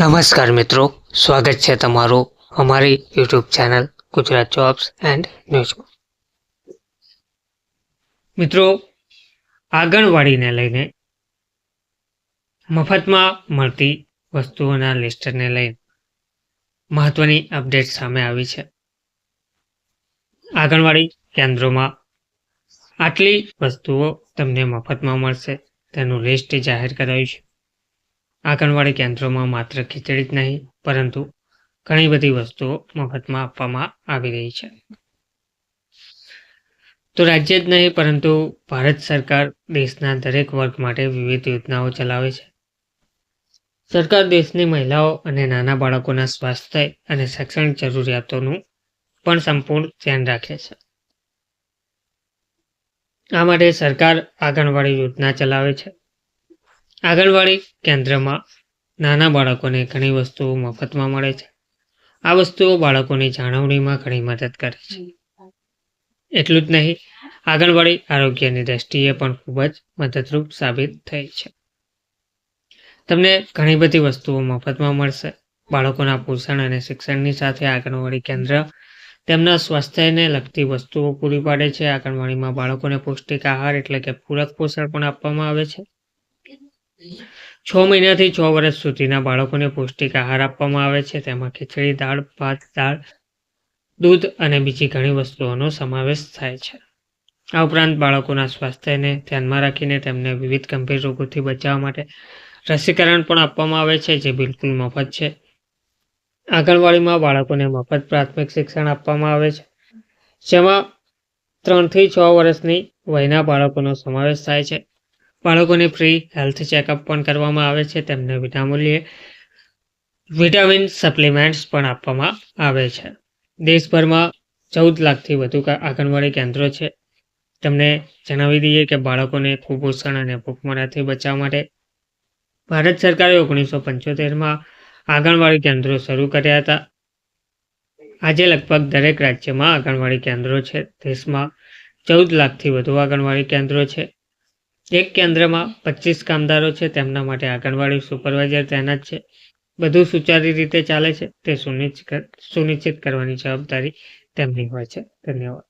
નમસ્કાર મિત્રો, સ્વાગત છે તમારું અમારી YouTube channel Gujarat jobs and ન્યૂઝમાં મિત્રો, આંગણવાડીને લઈને મફતમાં મળતી વસ્તુઓના લિસ્ટને લઈને મહત્વની અપડેટ સામે આવી છે. આંગણવાડી કેન્દ્રોમાં આટલી વસ્તુઓ તમને મફતમાં મળશે, તેનું લિસ્ટ જાહેર કરાયું છે. આંગણવાડી કેન્દ્રોમાં માત્ર ખીચડી જ નહીં, પરંતુ ઘણી બધી વસ્તુઓ મફતમાં આપવામાં આવી રહી છે. તો રાજ્ય જ નહીં, પરંતુ ભારત સરકાર દેશના દરેક વર્ગ માટે વિવિધ યોજનાઓ ચલાવે છે. સરકાર દેશની મહિલાઓ અને નાના બાળકોના સ્વાસ્થ્ય અને શૈક્ષણિક જરૂરિયાતોનું પણ સંપૂર્ણ ધ્યાન રાખે છે. આ માટે સરકાર આંગણવાડી યોજના ચલાવે છે. આંગણવાડી કેન્દ્રમાં નાના બાળકોને ઘણી વસ્તુઓ મફતમાં મળે છે. આ વસ્તુઓ બાળકોની જાળવણીમાં ઘણી મદદ કરે છે. એટલું જ નહીં, આંગણવાડી આરોગ્યની દ્રષ્ટિએ પણ ખૂબ જ મદદરૂપ સાબિત થઈ છે. તમને ઘણી બધી વસ્તુઓ મફતમાં મળશે. બાળકોના પોષણ અને શિક્ષણની સાથે આંગણવાડી કેન્દ્ર તેમના સ્વાસ્થ્યને લગતી વસ્તુઓ પૂરી પાડે છે. આંગણવાડીમાં બાળકોને પૌષ્ટિક આહાર એટલે કે પૂરક પોષણ પણ આપવામાં આવે છે. છ મહિનાથી છ વર્ષ સુધીના બાળકોને પૌષ્ટિક આહાર આપવામાં આવે છે. તેમાં ખીચડી, દાળ, ભાત, દાળ, દૂધ અને બીજી ઘણી વસ્તુઓનો સમાવેશ થાય છે. આ ઉપરાંત બાળકોના સ્વાસ્થ્યને ધ્યાનમાં રાખીને તેમને વિવિધ ગંભીર રોગોથી બચાવવા માટે રસીકરણ પણ આપવામાં આવે છે, જે બિલકુલ મફત છે. આંગણવાડીમાં બાળકોને મફત પ્રાથમિક શિક્ષણ આપવામાં આવે છે. જેમાં ત્રણથી છ વર્ષની વયના બાળકોનો સમાવેશ થાય છે. બાળકોને ફ્રી હેલ્થ ચેકઅપ પણ કરવામાં આવે છે. તેમને વિનામૂલ્યે વિટામિન સપ્લિમેન્ટ્સ પણ આપવામાં આવે છે. દેશભરમાં ચૌદ લાખથી વધુ આંગણવાડી કેન્દ્રો છે. તમને જણાવી દઈએ કે બાળકોને કુપોષણ અને ભૂખમરાથી બચાવવા માટે ભારત સરકારે ઓગણીસો પંચોતેરમાં આંગણવાડી કેન્દ્રો શરૂ કર્યા હતા. આજે લગભગ દરેક રાજ્યમાં આંગણવાડી કેન્દ્રો છે. દેશમાં ચૌદ લાખથી વધુ આંગણવાડી કેન્દ્રો છે. એક કેન્દ્રમાં પચીસ કામદારો છે, તેમના માટે આંગણવાડી સુપરવાઇઝર તૈનાત છે. બધું સુચારી રીતે ચાલે છે, તે સુનિશ્ચિત સુનિશ્ચિત કરવાની જવાબદારી તેમની હોય છે. ધન્યવાદ.